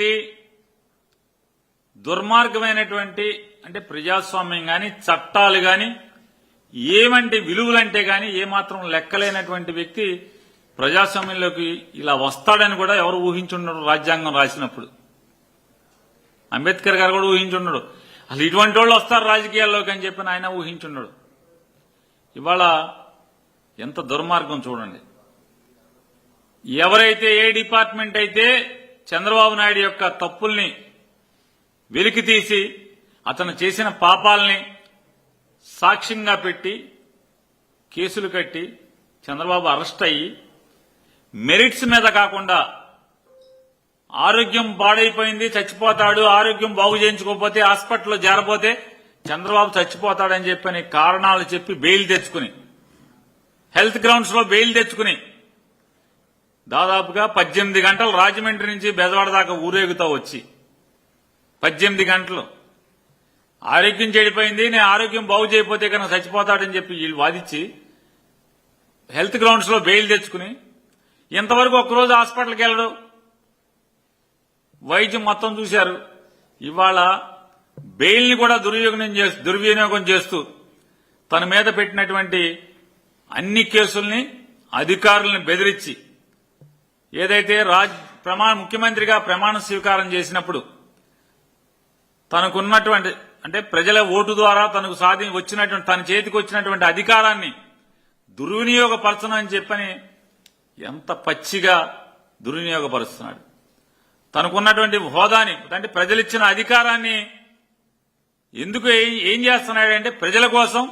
ఏంటి దుర్మార్గమైనటువంటి అంటే ప్రజాస్వామ్యం గాని చట్టాలు గాని ఏమంటే విలువలంటే గాని ఏమాత్రం లెక్కలేనటువంటి వ్యక్తి ప్రజాస్వామ్యంలోకి ఇలా వస్తాడని కూడా ఎవరు ఊహించుండడు రాజ్యాంగం రాసినప్పుడు. అంబేద్కర్ గారు కూడా ఊహించుండడు. అసలు ఇటువంటి వాళ్ళు వస్తారు రాజకీయాల్లోకి అని చెప్పి ఆయన ఊహించుండడు. ఇవాళ ఎంత దుర్మార్గం చూడండి. ఎవరైతే ఏ డిపార్ట్మెంట్ అయితే చంద్రబాబు నాయుడు యొక్క తప్పుల్ని వెలికి తీసి అతను చేసిన పాపాలని సాక్ష్యంగా పెట్టి కేసులు కట్టి చంద్రబాబు అరెస్ట్ అయ్యి మెరిట్స్ మీద కాకుండా ఆరోగ్యం పాడైపోయింది చచ్చిపోతాడు ఆరోగ్యం బాగు చేయించుకోకపోతే హాస్పిటల్లో చేరపోతే చంద్రబాబు చచ్చిపోతాడని చెప్పని కారణాలు చెప్పి బెయిల్ తెచ్చుకుని హెల్త్ గ్రౌండ్స్లో బెయిల్ తెచ్చుకుని దాదాపుగా పద్దెనిమిది గంటలు రాజమండ్రి నుంచి బెదవాడ దాకా ఊరేగుతా వచ్చి. పద్దెనిమిది గంటలు. ఆరోగ్యం చెడిపోయింది నేను ఆరోగ్యం బాగు చేయకపోతే కనుక చచ్చిపోతాడని చెప్పి వీళ్ళు వాదించి హెల్త్ గ్రౌండ్స్లో బెయిల్ తెచ్చుకుని ఇంతవరకు ఒక్కరోజు హాస్పిటల్కి వెళ్ళడు. వైద్యం మొత్తం చూశారు. ఇవాళ బెయిల్ని కూడా దుర్వినియోగం చేస్తూ దుర్వినియోగం చేస్తూ తన మీద పెట్టినటువంటి అన్ని కేసుల్ని అధికారులను బెదిరించి ఏదైతే రాజ్ ప్రమాణ ముఖ్యమంత్రిగా ప్రమాణ స్వీకారం చేసినప్పుడు తనకున్నటువంటి అంటే ప్రజల ఓటు ద్వారా తనకు సాధి వచ్చినటువంటి తన చేతికి వచ్చినటువంటి అధికారాన్ని దుర్వినియోగపరచనని చెప్పని ఎంత పచ్చిగా దుర్వినియోగపరుస్తున్నాడు. తనకున్నటువంటి హోదాని అంటే ప్రజలిచ్చిన అధికారాన్ని ఎందుకు ఏం చేస్తున్నాడంటే ప్రజల కోసం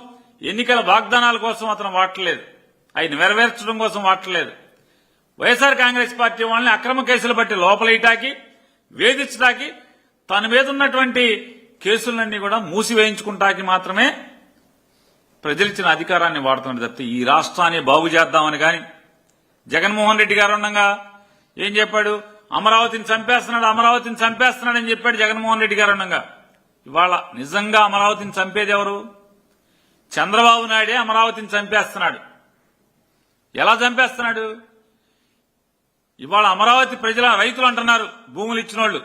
ఎన్నికల వాగ్దానాల కోసం అతను వాడలేదు అవి నెరవేర్చడం కోసం వాడలేదు వైఎస్ఆర్ కాంగ్రెస్ పార్టీ వాళ్ళని అక్రమ కేసులు బట్టి లోపలయటాకి వేధించడానికి తన మీద ఉన్నటువంటి కేసులన్నీ కూడా మూసివేయించుకుంటాకి మాత్రమే ప్రజలిచ్చిన అధికారాన్ని వాడుతున్నది తప్పితే ఈ రాష్ట్రాన్ని బాగు చేద్దామని కానీ జగన్మోహన్ రెడ్డి గారు ఉండగా ఏం చెప్పాడు? అమరావతిని చంపేస్తున్నాడు అమరావతిని చంపేస్తున్నాడు అని చెప్పాడు జగన్మోహన్ రెడ్డి గారు ఉండగా. ఇవాళ నిజంగా అమరావతిని చంపేది ఎవరు? చంద్రబాబు నాయుడే అమరావతిని చంపేస్తున్నాడు. ఎలా చంపేస్తున్నాడు? ఇవాళ అమరావతి ప్రజల రైతులు అంటున్నారు భూములు ఇచ్చిన వాళ్ళు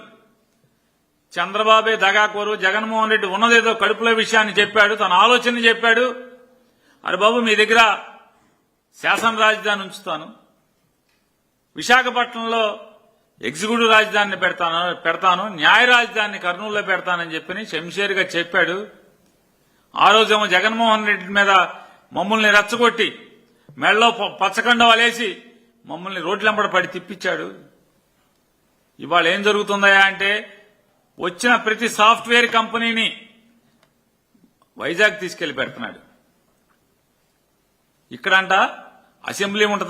చంద్రబాబే దగాకోరు జగన్మోహన్ రెడ్డి ఉన్నదేదో కడుపులో విషయాన్ని చెప్పాడు తన ఆలోచన చెప్పాడు. అరే బాబు మీ దగ్గర శాసన రాజధాని ఉంచుతాను. విశాఖపట్నంలో ఎగ్జిక్యూటివ్ రాజధానిని పెడతాను పెడతాను న్యాయ రాజధానిని కర్నూలులో పెడతానని చెప్పి శంషేర్గా చెప్పాడు. ఆ రోజేమో జగన్మోహన్ రెడ్డి మీద మమ్మల్ని రెచ్చగొట్టి మెడలో ప- పచ్చకండ వలేసి మమ్మల్ని రోడ్లంబడ పడి తిప్పించాడు. ఇవాళ ఏం జరుగుతుందయా అంటే వచ్చిన ప్రతి సాఫ్ట్వేర్ కంపెనీని వైజాగ్ తీసుకెళ్ళి పెడుతున్నాడు. ఇక్కడంట అసెంబ్లీ ఉంటుంది?